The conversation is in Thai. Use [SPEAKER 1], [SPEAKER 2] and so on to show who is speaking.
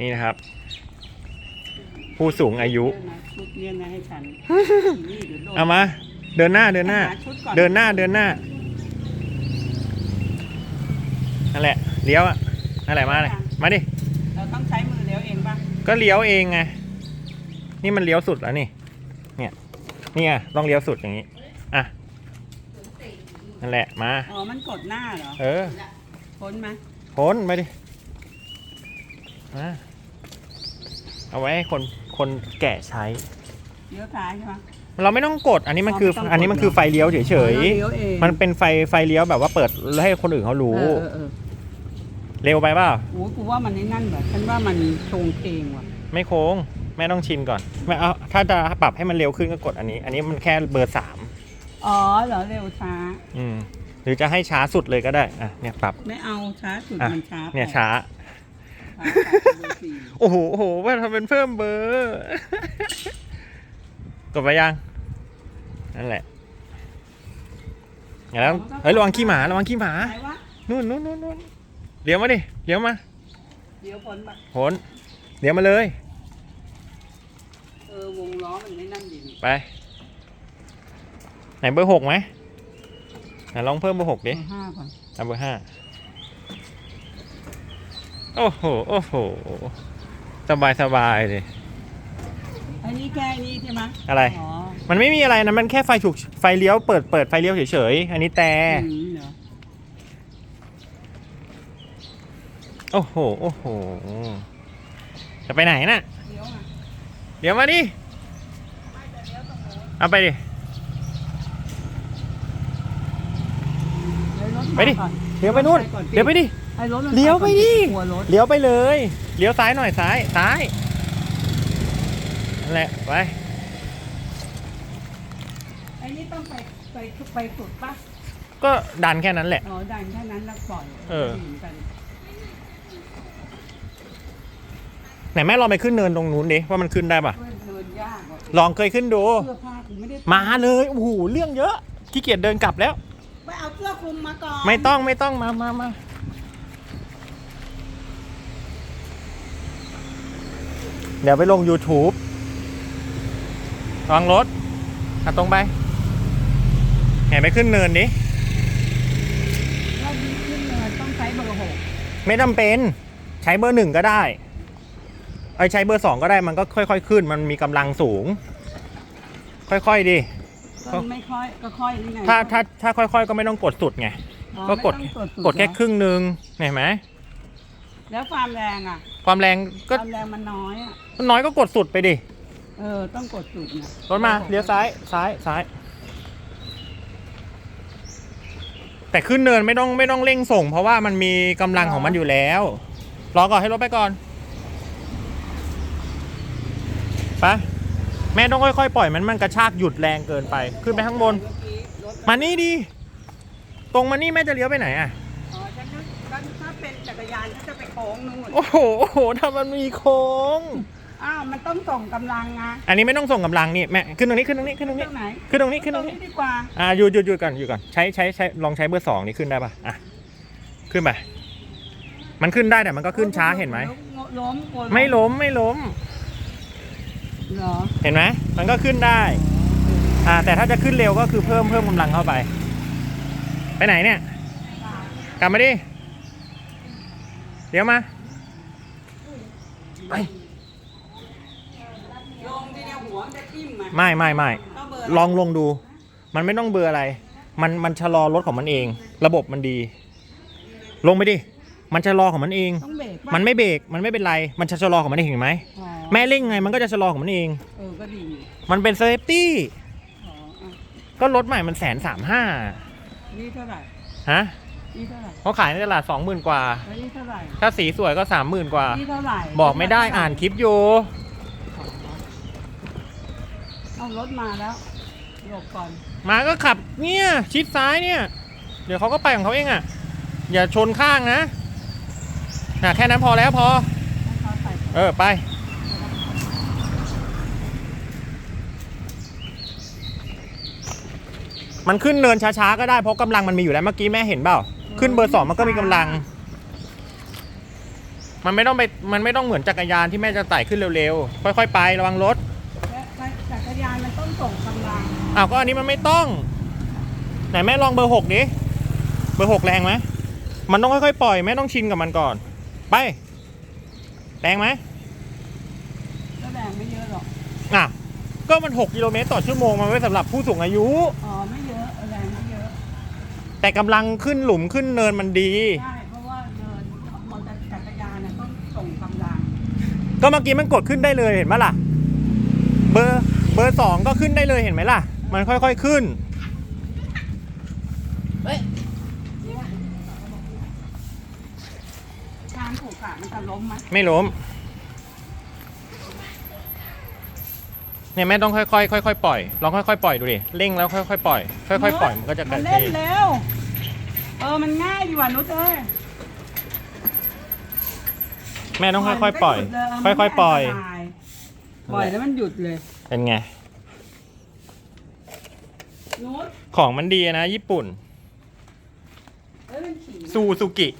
[SPEAKER 1] นี่นะครับ ผู้สูงอายุ
[SPEAKER 2] เดี๋วนะชุดเนี้ยนะให้ฉัน นี่เดี๋ยวโดน
[SPEAKER 1] เอามา เดินหน้าเดินหน้า
[SPEAKER 2] หาชุดก่อน
[SPEAKER 1] เดินหน้าเดินหน้านั่นแหละเลี้ยวอะนั่นแหละมาเลยมาดิ
[SPEAKER 2] เราต้องใช้มือเลี้ยวเองป่ะ
[SPEAKER 1] ก็เลี้ยวเองไงนี่มันเลี้ยวสุดแล้วนี่ เนี่ยนี่ไงต้องเลี้ยวสุดอย่างนี้อะนั่นแหละมา
[SPEAKER 2] อ๋อมันกดหน้าเหรอ
[SPEAKER 1] เออ
[SPEAKER 2] พ้นไหม
[SPEAKER 1] พ้นไปดิมา เอาไว้ให้คนคนแก่ใช้
[SPEAKER 2] เลี้ยวซ้ายใช่ไหม
[SPEAKER 1] เราไม่ต้องกด อันนี้มันคือ
[SPEAKER 2] อ๋อไม่ต้องกด
[SPEAKER 1] อันนี้มันคือไฟเลี้ยวเฉย
[SPEAKER 2] อ๋อเราเลี้ยวเอง
[SPEAKER 1] ๆ มันเป็นไฟไฟเลี้ยวแบบว่าเปิดแล้วให้คนอื่นเขารู้
[SPEAKER 2] เออเออเออ
[SPEAKER 1] เร็วไปเปล่า
[SPEAKER 2] โอ้ยกูว่ามันนี่นั่นแบบฉันว่ามันโชงเคงว่ะ
[SPEAKER 1] ไม่โค้ง แม่ต้องชินก่อนแม่เอาถ้าจะปรับให้มันเร็วขึ้นก็กดอันนี้ อันนี้มันแค่เบอร์สาม
[SPEAKER 2] อ๋อเหรอเร็วช้า
[SPEAKER 1] อืมหรือจะให้ช้าสุดเลยก็ได้ อะ เนี่ยปรับ
[SPEAKER 2] ไม่เอาช้าสุด
[SPEAKER 1] อะ
[SPEAKER 2] มันช้าไป
[SPEAKER 1] เนี่ยช้า โอ้โหโอ้โหว่าทำเป็นเพิ่มเบอร์ กดไปยัง นั่นแหละอย่าแล้วเฮ้ยระวังขี้หมาระวังขี้หมา
[SPEAKER 2] ไหนวะ
[SPEAKER 1] นู่นนู่นนู่นนู่นเลี้ยวมาดิเลี้ยวมา
[SPEAKER 2] เดี๋ยวพ้นปะ
[SPEAKER 1] โหนเลี้ยวมาเลย
[SPEAKER 2] เออวงล้อมันไม่นั่นดีนี่
[SPEAKER 1] ไป ไหนเบอร์หกไหมไหนลองเพิ่มเบอร์หกดิ
[SPEAKER 2] เอาห้าก่อน
[SPEAKER 1] เอาเบอร์ห้า โอ้โห โอ้โห สบายสบายเลย
[SPEAKER 2] อันนี้แค่นี้ใช่ไหม
[SPEAKER 1] อะไร
[SPEAKER 2] อ๋อ
[SPEAKER 1] มันไม่มีอะไรนะ มันแค่ไฟฉุกไฟเลี้ยวเปิดเปิดไฟเลี้ยวเฉยๆ อันนี้แต่
[SPEAKER 2] อืมเหรอ
[SPEAKER 1] โอ้โห โอ้โห จะไปไหนน่ะ
[SPEAKER 2] เลี้ยวมา
[SPEAKER 1] เดี๋ยวมาดิ
[SPEAKER 2] ไม่แต่เลี้ยวตรงโน้น
[SPEAKER 1] เอาไปดิ
[SPEAKER 2] เลี้ยวรถ
[SPEAKER 1] ไปดิ
[SPEAKER 2] มาก่อน
[SPEAKER 1] เลี้ยวไปนู่น
[SPEAKER 2] ก่อ
[SPEAKER 1] เลี้ยวไปดิ
[SPEAKER 2] ให้รถมัน
[SPEAKER 1] เลี้ยวไปดิ
[SPEAKER 2] กลัวรถ
[SPEAKER 1] เลี้ยวไปเลย เลี้ยวซ้ายหน่อยซ้ายซ้ายนั่นแหละไป
[SPEAKER 2] ไอ้นี่ต้องไปไปไปสุดปะ
[SPEAKER 1] ก็ดันแค่นั้นแหละ
[SPEAKER 2] อ๋อดันแค่นั้นแล้วปล่อย
[SPEAKER 1] เออ
[SPEAKER 2] จะดีหมืนกัน
[SPEAKER 1] ไหนแม่ลองไปขึ้นเนินตรงนู้นดิว่ามันขึ้นได้ปะ
[SPEAKER 2] เพื่อนเดินยากกว่า
[SPEAKER 1] ลองเคยขึ้นดู
[SPEAKER 2] เสื้อผ้ากูไม่ได้
[SPEAKER 1] มาเลยโอ้โหเรื่องเยอะขี้เกียจเดินกลับแล้ว
[SPEAKER 2] ไปเอาเสื้อคลุมมาก่อน
[SPEAKER 1] ไม่ต้องไม่ต้องมามามา เดี๋ยวไปลง YouTube วางรถอะตรงไปไหนไปขึ้นเนินดิ
[SPEAKER 2] ว่าดีขึ้นเลยต้องใช้เบอร์หก
[SPEAKER 1] ไม่จำเป็น ใช้เบอร์หนึ่งก็ได้ไอยใช้เบอร์สองก็ได้มันก็ค่อย ๆ ขึ้น มันมีกำลังสูง ค่อยๆดิ
[SPEAKER 2] ก็ไม่ค่อยก็ค่อยนี่ไง
[SPEAKER 1] ถ้าถ้าถ้าค่อย ๆ ก็ไม่ต้องกดสุดไง
[SPEAKER 2] อ๋อ
[SPEAKER 1] ก็กด
[SPEAKER 2] ไม่ต้อง
[SPEAKER 1] กดแค่
[SPEAKER 2] เหรอ
[SPEAKER 1] ครึ่งหนึ่งเห็นไหม
[SPEAKER 2] แล้วความแรงอะ
[SPEAKER 1] ความแรง
[SPEAKER 2] ค
[SPEAKER 1] ก็
[SPEAKER 2] วามแรงมันน้อยอะ
[SPEAKER 1] น้อยก็กดสุดไปดิ
[SPEAKER 2] เออ ต้องกดสุดนะ
[SPEAKER 1] รถมาเลี้ยวซ้าย ซ้าย ซ้าย แต่ขึ้นเนินไม่ต้องไม่ต้องเร่งส่ง เพราะว่ามันมีกำลังของมันอยู่แล้ว รอก่อนให้รถไปก่อนไปแม่ต้องค่อยๆปล่อยมันมันกระชากหยุดแรงเกินไป ขึ้นไปข้างบน
[SPEAKER 2] เมื่อกี้รถ
[SPEAKER 1] มานี่ดี ตรงมานี่แม่จะเลี้ยวไปไหนอะ
[SPEAKER 2] อ๋อฉันนึกว่าถ้าเป็นจักรยานฉันจะไปโค้งนู่น
[SPEAKER 1] โอ้โหโอ้โหถ้ามันมีโค้ง
[SPEAKER 2] อ้าวมันต้องส่งกำลังไง
[SPEAKER 1] อันนี้ไม่ต้องส่งกำลังนี่แม่ขึ้นตรงนี้ขึ้นตรงนี้ขึ้นตรงนี้
[SPEAKER 2] ตรงไหน
[SPEAKER 1] ขึ้นตรงนี้ขึ้น
[SPEAKER 2] ต
[SPEAKER 1] ต
[SPEAKER 2] ร
[SPEAKER 1] รงงนี้
[SPEAKER 2] นี้ดีกว่า
[SPEAKER 1] อ่าหยุดหยุดหยุดก่อนหยุดก่อนใช้ใช้ใช้ลองใช้เบอร์สองนี่ขึ้นได้ปะอะขึ้นไปมันขึ้นได้แต่มันก็ขึ้นช้าเห็นไหม
[SPEAKER 2] ล้มกลัว
[SPEAKER 1] ไม่ล้มไม่ล้ม
[SPEAKER 2] เหรอ
[SPEAKER 1] เห็นไหมมันก็ขึ้นได้อ่าแต่ถ้าจะขึ้นเร็วก็คือเพิ่มเพิ่มกำลังเข้าไป ไปไหนเนี่ย กลับมาดิ เดี๋ยวมาไป
[SPEAKER 2] ลงทีเดียวหัวมันจะทิ่มอะ
[SPEAKER 1] ไม่ไม่ไม่
[SPEAKER 2] ต้องเบอร์
[SPEAKER 1] ลองลงดู มันไม่ต้องเบอร์อะไร มันมันชะลอรถของมันเอง ระบบมันดี ลงไปดิ มันชะลอของมันเอง
[SPEAKER 2] ต้องเบรกปะ
[SPEAKER 1] มันไม่เบรกมันไม่เป็นไร มันจะชะลอของมันเองเห็นไหม
[SPEAKER 2] อ๋อ
[SPEAKER 1] แม่เร่งไงมันก็จะชะลอของมันเอง
[SPEAKER 2] เออก็ดีอยู่
[SPEAKER 1] มันเป็นเซฟตี้
[SPEAKER 2] อ๋ออะ
[SPEAKER 1] ก็รถใหม่มันแสนสามห้า
[SPEAKER 2] นี่เท่าไหร่
[SPEAKER 1] ฮะ
[SPEAKER 2] นี่เท่าไหร่
[SPEAKER 1] เขาขายในตลาดสองหมื่นกว่า
[SPEAKER 2] แล้วนี่เท่าไหร่
[SPEAKER 1] ถ้าสีสวยก็สามหมื่นกว่า
[SPEAKER 2] นี่เท่าไหร่
[SPEAKER 1] บอกไม่ได้อ่านคลิปอยู่
[SPEAKER 2] เอารถมาแล้วหลบก่อน
[SPEAKER 1] มาก็ขับเนี่ย ชิดซ้ายเนี่ย เดี๋ยวเขาก็ไปของเขาเองอะ อย่าชนข้างนะน่ะแค่นั้นพอแล้วพอ
[SPEAKER 2] ให้เขาใส่
[SPEAKER 1] เออ ไป มันขึ้นเนินช้าๆก็ได้เพราะกำลังมันมีอยู่แล้วเมื่อกี้แม่เห็นเปล่า ขึ้นเบอร์สองมันก็มีกำลัง มันไม่ต้องไป มันไม่ต้องเหมือนจักรยานที่แม่จะไต่ขึ้นเร็วๆ ค่อยๆ ไประวังรถ
[SPEAKER 2] ยานมันต้องส่งกำลัง
[SPEAKER 1] อ้าวก็อันนี้มันไม่ต้อง ไหนแม่ลองเบอร์หกดิเบอร์หกแรงไหมมันต้องค่อยๆปล่อยแม่ต้องชินกับมันก่อน ไปแรงไหม
[SPEAKER 2] ก็แรงไม่เยอะหรอก
[SPEAKER 1] อะก็มัน6กิโลเมตรต่อชั่วโมงมันไว้สำหรับผู้สูงอายุ
[SPEAKER 2] อ๋อไม่เยอะแรงไม่เยอะ
[SPEAKER 1] แต่กำลังขึ้นหลุมขึ้นเนินมันดี
[SPEAKER 2] ใช่เพราะว่าเดินมอเตอร์จักรยานน่ะต้องส่งกำลัง
[SPEAKER 1] ก็เมื่อกี้มันกดขึ้นได้เลยเห็นไหมล่ะ เบอร์ เบอร์สองก็ขึ้นได้เลยเห็นไหมล่ะ มันค่อยๆขึ้น
[SPEAKER 2] ช้างผูกขามันจะล้มไหม
[SPEAKER 1] ไม่ล้ม เนี่ยแม่ต้องค่อยๆค่อยๆปล่อย ลองค่อยๆปล่อยดูดิ เร่งแล้วค่อยๆปล่อย ค่อยๆปล่อยมันก็จะก
[SPEAKER 2] มั
[SPEAKER 1] ระ
[SPEAKER 2] น
[SPEAKER 1] เท
[SPEAKER 2] เล่น
[SPEAKER 1] ย
[SPEAKER 2] เร็ว เออ มันง่ายดีกว่านุชเอ้ย
[SPEAKER 1] แม่ต้องค่อยๆปล่อย
[SPEAKER 2] มันก็หดเล
[SPEAKER 1] ค่อยๆปล่อย
[SPEAKER 2] มันไม่อันตราย ปล่อยแล้วมันหยุดเลย
[SPEAKER 1] เป็นไง
[SPEAKER 2] นุช
[SPEAKER 1] ของมันดีนะ ญี่ปุ่น
[SPEAKER 2] เอ้ยมันขี่
[SPEAKER 1] ซูซูกิ
[SPEAKER 2] เ